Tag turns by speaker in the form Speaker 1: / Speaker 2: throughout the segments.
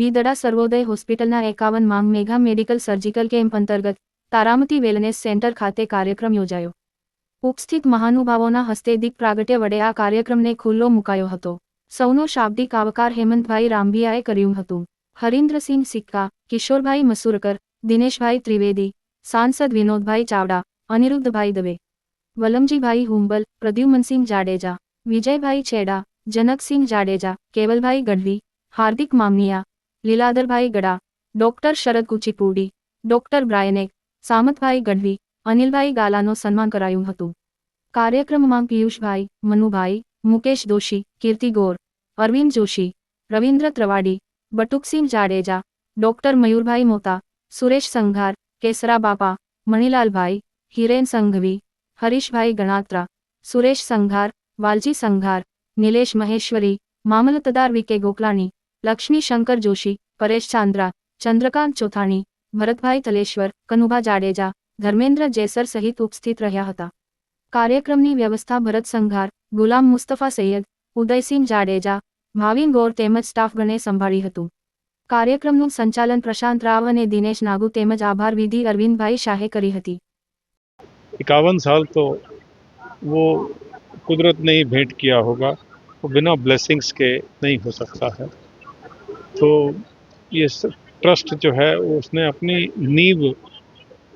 Speaker 1: બીદડા સર્વોદય હોસ્પિટલના એકાવન માંગ મેઘા મેડિકલ સર્જિકલ કેમ્પ અંતર્ગત તારામતી વેલનેસ સેન્ટર ખાતે કાર્યક્રમ યોજાયો. ઉપસ્થિત મહાનુભાવોના હસ્તે દીક પ્રાગટ્ય વડે આ કાર્યક્રમને ખુલ્લો મુકાયો હતો. સૌનો શાબ્દિક આવકાર હેમંતભાઈ રામબિયાએ કર્યું હતું. હરીન્દ્રસિંહ સિક્કા, કિશોરભાઈ મસુરકર, દિનેશભાઈ ત્રિવેદી, સાંસદ વિનોદભાઈ ચાવડા, અનિરુદ્ધભાઈ દવે, વલમજીભાઈ હુંબલ, પ્રદ્યુમનસિંહ જાડેજા, વિજયભાઈ છેડા, જનકસિંહ જાડેજા, કેવલભાઈ ગઢવી, હાર્દિક મામનિયા લીલાધરભાઈ ગડા, ડોક્ટર શરદ કુચીપુડી, ડોક્ટર બ્રાયનેક સામતભાઈ ગઢવી, અનિલભાઈ ગાલાનો સન્માન કરાયું હતું. કાર્યક્રમમાં પિયુષભાઈ, મનુભાઈ, મુકેશ દોશી, કીર્તિ ગોર, અરવિંદ જોશી, રવિન્દ્ર ત્રવાડી, બટુકસિંહ જાડેજા, ડોક્ટર મયુરભાઈ મોતા, સુરેશ સંઘાર, કેસરા બાપા, મણિલાલભાઈ, હિરેન સંઘવી, હરીશભાઈ ગણાત્રા, સુરેશ સંઘાર, વાલજી સંઘાર, નિલેશ મહેશ્વરી, મામલતદાર વિકે ગોકલાણી લક્ષ્મી શંકર જોશી પરેશ ચાંદ્રા ચંદ્રકાંત ચોથાણી ભરતભાઈ તલેશ્વર કનુભા જાડેજા ધર્મેન્દ્ર જેસર સહિત ઉપસ્થિત રહ્યા હતા કાર્યક્રમની વ્યવસ્થા ભરત સંઘાર ગુલામ મુસ્તફા સૈયદ ઉદયસિંહ જાડેજા ભાવિન ગોર તેમજ સ્ટાફગણે સંભાળી હતું કાર્યક્રમનું સંચાલન પ્રશાંત રાવ અને દિનેશ નાગુ તેમજ આભાર વિધિ અરવિંદભાઈ શાહે કરી હતી
Speaker 2: इक्यावन साल तो वो कुदरत ने ही भेंट किया होगा वो बिना ब्लेसिंग्स के नहीं हो सकता है तो ये ट्रस्ट जो है उसने अपनी नींव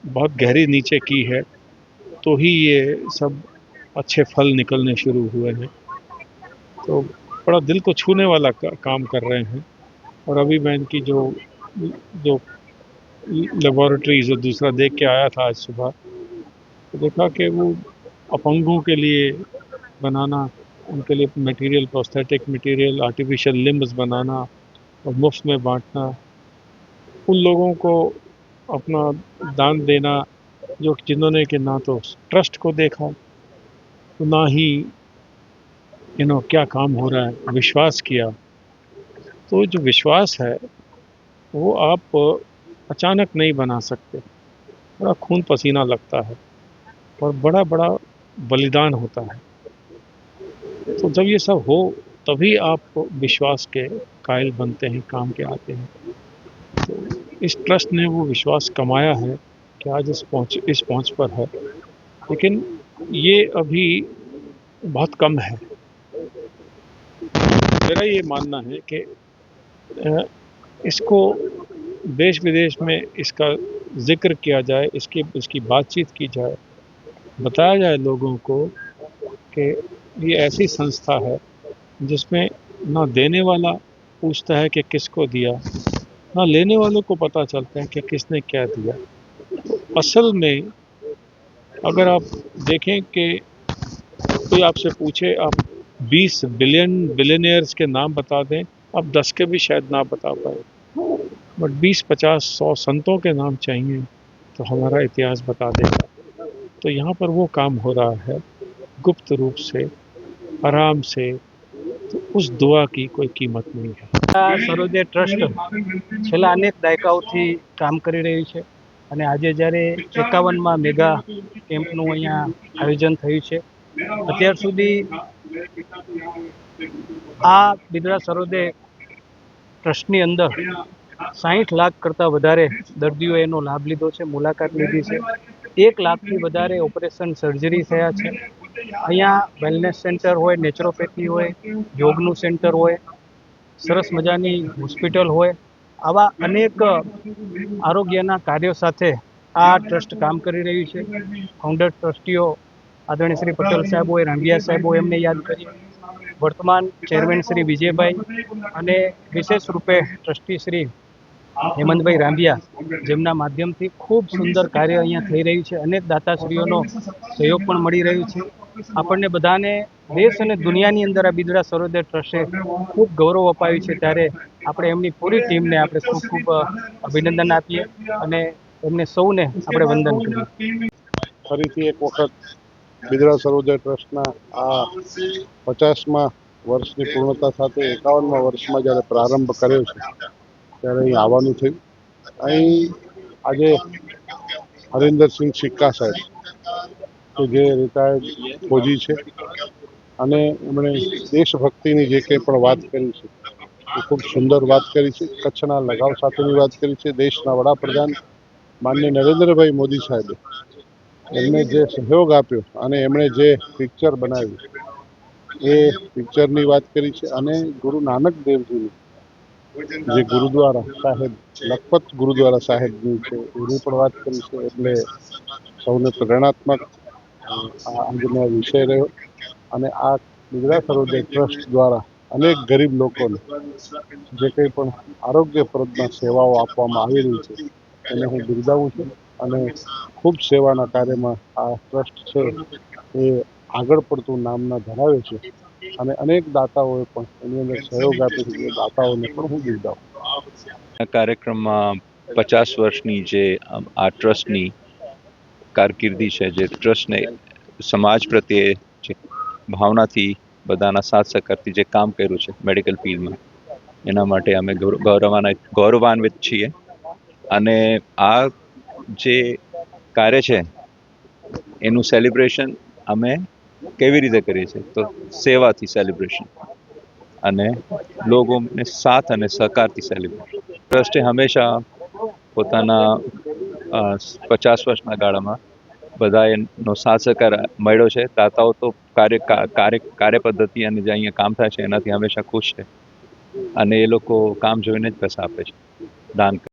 Speaker 2: बहुत गहरी नीचे की है तो ही ये सब अच्छे फल निकलने शुरू हुए हैं। तो बड़ा दिल को छूने वाला का, काम कर रहे हैं। और अभी मैं इनकी जो जो लेबोरेटरीज और दूसरा देख के आया था आज सुबह तो देखा कि वो अपंगों के लिए बनाना उनके लिए material prosthetic material artificial limbs बनाना और मुफ़्त में बांटना, उन लोगों को अपना दान देना जो जिन्होंने कि ना तो ट्रस्ट को देखा तो ना ही यू नो क्या काम हो रहा है, विश्वास किया। तो जो विश्वास है, वो आप अचानक नहीं बना सकते। बड़ा खून पसीना लगता है और बड़ा बड़ा बलिदान होता है। तो जब ये सब हो तभी आप विश्वास के कायल बनते हैं, काम के आते हैं। तो इस ट्रस्ट ने वो विश्वास कमाया है कि आज इस पहुँच इस पहुँच पर है। लेकिन ये अभी बहुत कम है। मेरा ये मानना है कि इसको देश विदेश में इसका ज़िक्र किया जाए, इसकी इसकी बातचीत की जाए, बताया जाए लोगों को कि ये ऐसी संस्था है जिसमें ना देने वाला पूछता है कि किसको दिया, ना लेने वालों को पता चलता है कि किसने क्या दिया। असल में अगर आप देखें कि कोई आपसे पूछे, आप 20 बिलियन बिलियनियर्स के नाम बता दें, आप 10 के भी शायद ना बता पाए। बट 20 50 100 संतों के नाम चाहिए तो हमारा इतिहास बता देगा। तो यहाँ पर वो काम हो रहा है गुप्त रूप से, आराम से ઉસ દુઆ કી કોઈ કિંમત નહીં
Speaker 3: આ સરોદય ટ્રસ્ટ છેલ્લા અનેક દાયકાઓથી કામ કરી રહ્યું છે અને આજે જ્યારે એકાવનમાં મેગા કેમ્પનું અહીંયા આયોજન થયું છે, અત્યાર સુધી આ બિદરા સરોદય ટ્રસ્ટની અંદર સાહીઠ લાખ કરતાં વધારે દર્દીઓએ એનો લાભ લીધો છે, મુલાકાત લીધી છે. એક લાખથી વધારે ઓપરેશન સર્જરી થયા છે. અહીંયા વેલનેસ સેન્ટર હોય નેચરોપેથી હોય યોગનું સેન્ટર હોય, સરસ મજાની હોસ્પિટલ હોય. આવા અનેક આરોગ્યના કાર્યો સાથે આ ટ્રસ્ટ કામ કરી રહ્યું છે. ફાઉન્ડર ટ્રસ્ટીઓ આદરણીય શ્રી પટેલ સાહેબ હોય, રાંગિયા સાહેબ હોય, એમને યાદ કરીએ વર્તમાન ચેરમેન શ્રી વિજયભાઈ અને વિશેષ રૂપે ટ્રસ્ટી શ્રી હેમંતભાઈ રાંભિયા, જેમના માધ્યમથી ખૂબ સુંદર કાર્ય અહીંયા થઈ રહ્યું છે. અનેક દાતાશ્રીઓનો સહયોગ પણ મળી રહ્યો છે. આપણને બધાને દેશ અને દુનિયાની અંદર આ બિદડા સરોદય ટ્રસ્ટે ખૂબ ગૌરવ અપાયું છે. ત્યારે આપણે એમની પૂરી ટીમને આપણે ખૂબ ખૂબ અભિનંદન આપીએ અને એમને સૌને આપણે વંદન કરીએ.
Speaker 4: ફરીથી એક વખત બિદડા સરોદય ટ્રસ્ટના આ પચાસમાં વર્ષની પૂર્ણતા સાથે એકાવનમાં વર્ષમાં જ્યારે પ્રારંભ કર્યો છે ત્યારે અહીં આવવાનું થયું. અહીં આજે હરિન્દરસિંહ સિક્કા સાહેબ, કે જે રિટાયર્ડ ફોજી છે, અને એમણે દેશભક્તિની જે કંઈ પણ વાત કરી છે, એ ખૂબ સુંદર વાત કરી છે, કચ્છના લગાવ સાથેની વાત કરી છે, દેશના વડાપ્રધાન માન્ય નરેન્દ્રભાઈ મોદી સાહેબે. એમને જે સહયોગ આપ્યો અને એમણે જે પિક્ચર બનાવ્યું, એ પિક્ચરની વાત કરી છે, અને ગુરુ નાનક દેવજીની જે ગુરુદ્વારા સાહેબ, લખપત ગુરુદ્વારા સાહેબની છે, એની પણ વાત કરી એટલે સૌને પ્રેરણાત્મક આજનો વિષય રહ્યો. અને આ ગુજરાત સરોદય ટ્રસ્ટ દ્વારા અનેક ગરીબ લોકોને જે કંઈ પણ આરોગ્યપ્રદના સેવાઓ આપવામાં આવી રહી છે, એને હું બિરદાવું છું. અને ખૂબ સેવાના કાર્યમાં આ ટ્રસ્ટ છે, એ આગળ પડતું નામના ધરાવે છે. અને અનેક દાતાઓએ પણ એની અંદર સહયોગ આપ્યો છે. એ દાતાઓને પણ હું બિરદાવું.
Speaker 5: આ કાર્યક્રમમાં પચાસ વર્ષની જે આ ટ્રસ્ટની કારકિર્દી છે જે ટ્રસ્ટને સમાજ પ્રત્યે જે ભાવનાથી બધાના સાથ સહકારથી જે કામ કર્યું છે મેડિકલ ફિલ્ડમાં એના માટે અમે ગૌરવાના ગૌરવાન્વિત છીએ. અને આ જે કાર્ય છે એનું સેલિબ્રેશન અમે કેવી રીતે કરીએ છીએ? તો સેવાથી સેલિબ્રેશન અને લોકોને સાથ અને સહકારથી સેલિબ્રેશન ટ્રસ્ટે હંમેશા પોતાના પચાસ વર્ષના ગાળામાં બધા એનો સાથ સહકાર મળ્યો છે. દાતાઓ તો કાર્ય કાર્ય કાર્ય પદ્ધતિ અને જે અહીંયા કામ થાય છે, એનાથી હંમેશા ખુશ છે. અને એ લોકો કામ જોઈને જ પૈસા આપે છે. દાન